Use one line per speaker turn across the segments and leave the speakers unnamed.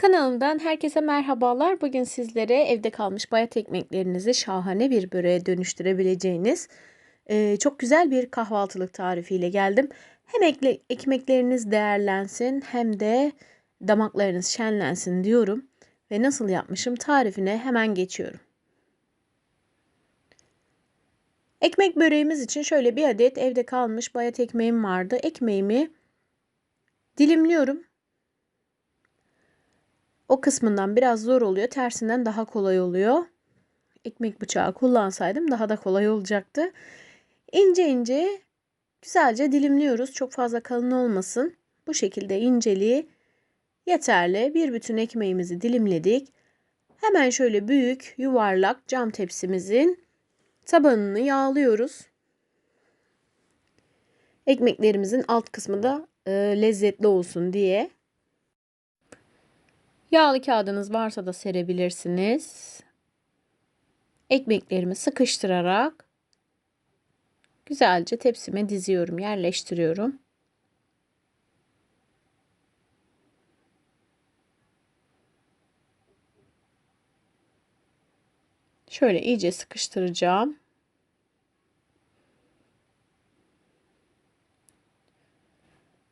Kanalımdan herkese merhabalar. Bugün sizlere evde kalmış bayat ekmeklerinizi şahane bir böreğe dönüştürebileceğiniz e, çok güzel bir kahvaltılık tarifiyle geldim. Hem ekle, ekmekleriniz değerlensin hem de damaklarınız şenlensin diyorum. Ve nasıl yapmışım tarifine hemen geçiyorum. Ekmek böreğimiz için şöyle bir adet evde kalmış bayat ekmeğim vardı. Ekmeğimi dilimliyorum. O kısmından biraz zor oluyor. Tersinden daha kolay oluyor. Ekmek bıçağı kullansaydım daha da kolay olacaktı. İnce ince güzelce dilimliyoruz. Çok fazla kalın olmasın. Bu şekilde inceliği yeterli. Bir bütün ekmeğimizi dilimledik. Hemen şöyle büyük yuvarlak cam tepsimizin tabanını yağlıyoruz. Ekmeklerimizin alt kısmı da e, lezzetli olsun diye. Yağlı kağıdınız varsa da serebilirsiniz. Ekmeklerimi sıkıştırarak güzelce tepsime diziyorum, yerleştiriyorum. Şöyle iyice sıkıştıracağım.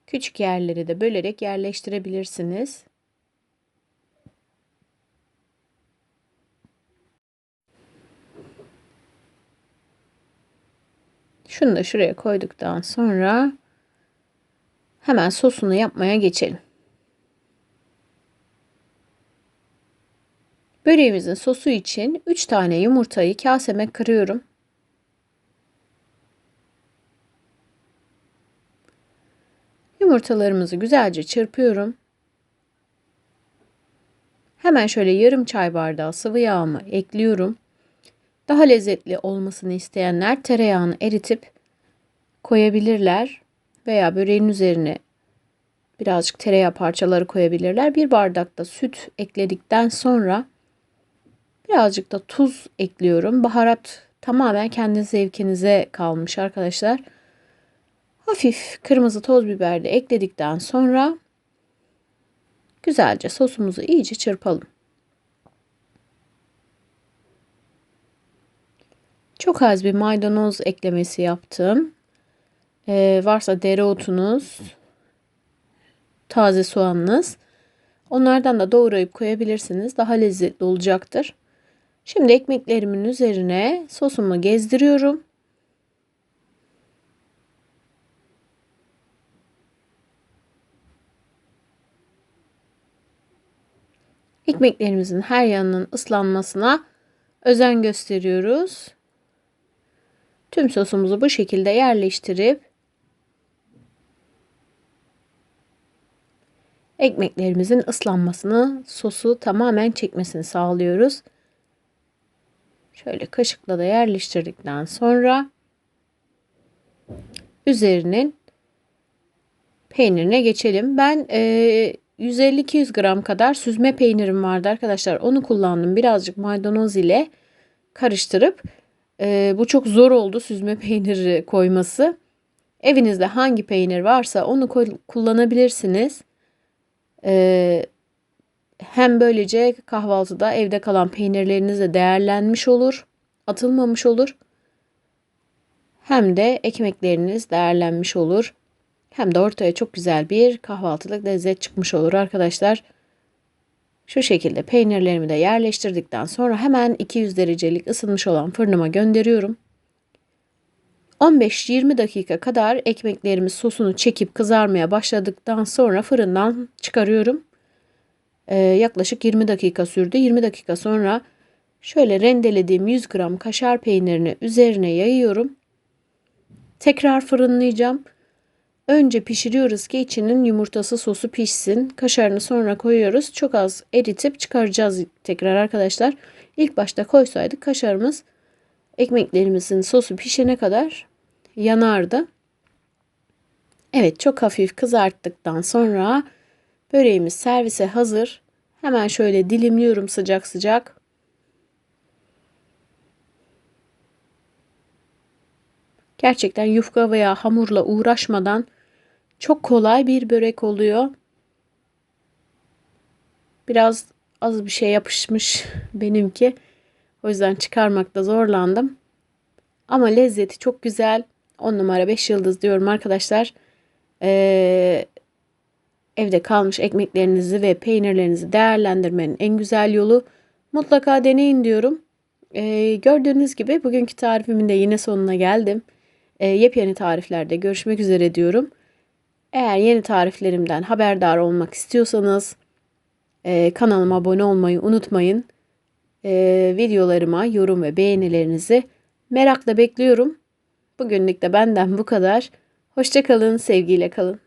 Küçük yerleri de bölerek yerleştirebilirsiniz. Şunu da şuraya koyduktan sonra hemen sosunu yapmaya geçelim. Böreğimizin sosu için 3 tane yumurtayı kaseme kırıyorum. Yumurtalarımızı güzelce çırpıyorum. Hemen şöyle yarım çay bardağı sıvı yağımı ekliyorum. Daha lezzetli olmasını isteyenler tereyağını eritip koyabilirler veya böreğin üzerine birazcık tereyağı parçaları koyabilirler. Bir bardak da süt ekledikten sonra birazcık da tuz ekliyorum. Baharat tamamen kendi zevkinize kalmış arkadaşlar. Hafif kırmızı toz biber de ekledikten sonra güzelce sosumuzu iyice çırpalım. Çok az bir maydanoz eklemesi yaptım. Ee, varsa dereotunuz, taze soğanınız. Onlardan da doğrayıp koyabilirsiniz. Daha lezzetli olacaktır. Şimdi ekmeklerimin üzerine sosumu gezdiriyorum. Ekmeklerimizin her yanının ıslanmasına özen gösteriyoruz. Tüm sosumuzu bu şekilde yerleştirip ekmeklerimizin ıslanmasını, sosu tamamen çekmesini sağlıyoruz. Şöyle kaşıkla da yerleştirdikten sonra üzerinin peynirine geçelim. Ben e, 150-200 gram kadar süzme peynirim vardı arkadaşlar. Onu kullandım. Birazcık maydanoz ile karıştırıp e, bu çok zor oldu süzme peyniri koyması. Evinizde hangi peynir varsa onu kullanabilirsiniz. E, hem böylece kahvaltıda evde kalan peynirleriniz de değerlenmiş olur, atılmamış olur. Hem de ekmekleriniz değerlenmiş olur. Hem de ortaya çok güzel bir kahvaltılık lezzet çıkmış olur arkadaşlar. Şu şekilde peynirlerimi de yerleştirdikten sonra hemen 200 derecelik ısınmış olan fırınıma gönderiyorum. 15-20 dakika kadar ekmeklerimiz sosunu çekip kızarmaya başladıktan sonra fırından çıkarıyorum. Ee, yaklaşık 20 dakika sürdü. 20 dakika sonra şöyle rendelediğim 100 gram kaşar peynirini üzerine yayıyorum. Tekrar fırınlayacağım. Önce pişiriyoruz ki içinin yumurtası sosu pişsin. Kaşarını sonra koyuyoruz. Çok az eritip çıkaracağız tekrar arkadaşlar. İlk başta koysaydık kaşarımız ekmeklerimizin sosu pişene kadar yanardı. Evet çok hafif kızarttıktan sonra böreğimiz servise hazır. Hemen şöyle dilimliyorum sıcak sıcak. Gerçekten yufka veya hamurla uğraşmadan çok kolay bir börek oluyor. Biraz az bir şey yapışmış benimki. O yüzden çıkarmakta zorlandım. Ama lezzeti çok güzel. 10 numara 5 yıldız diyorum arkadaşlar. Ee, evde kalmış ekmeklerinizi ve peynirlerinizi değerlendirmenin en güzel yolu mutlaka deneyin diyorum. Ee, gördüğünüz gibi bugünkü tarifimin de yine sonuna geldim. Ee, yepyeni tariflerde görüşmek üzere diyorum. Eğer yeni tariflerimden haberdar olmak istiyorsanız e, kanalıma abone olmayı unutmayın. E, videolarıma yorum ve beğenilerinizi merakla bekliyorum. Bugünlük de benden bu kadar. Hoşçakalın, sevgiyle kalın.